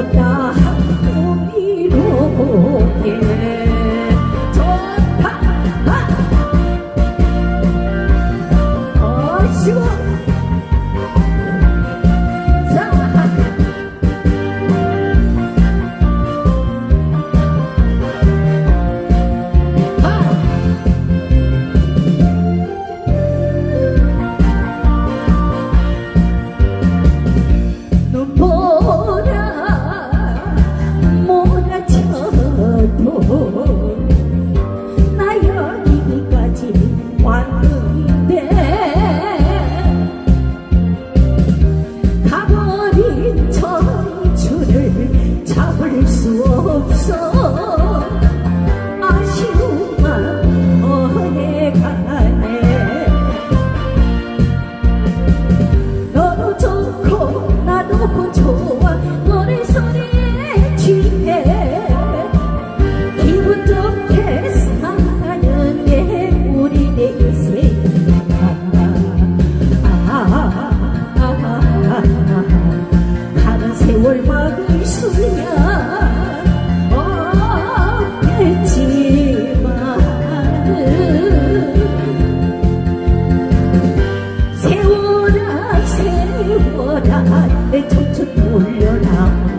좋다 한국이로 보기에 좋다. so 돌려라 내척척 돌려라.